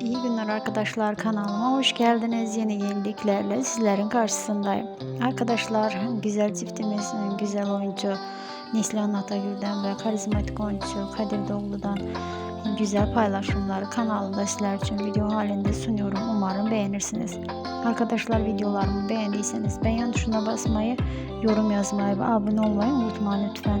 İyi günler arkadaşlar kanalıma hoş geldiniz. Yeni yeniliklerle sizlerin karşısındayım. Arkadaşlar güzel çiftimiz, güzel oyuncu Neslihan Atagül'den ve karizmatik oyuncu Kadir Doğulu'dan güzel paylaşımları kanalımda sizler için video halinde sunuyorum. Umarım beğenirsiniz. Arkadaşlar videolarımı beğendiyseniz beğen tuşuna basmayı, yorum yazmayı ve abone olmayı unutmayın lütfen.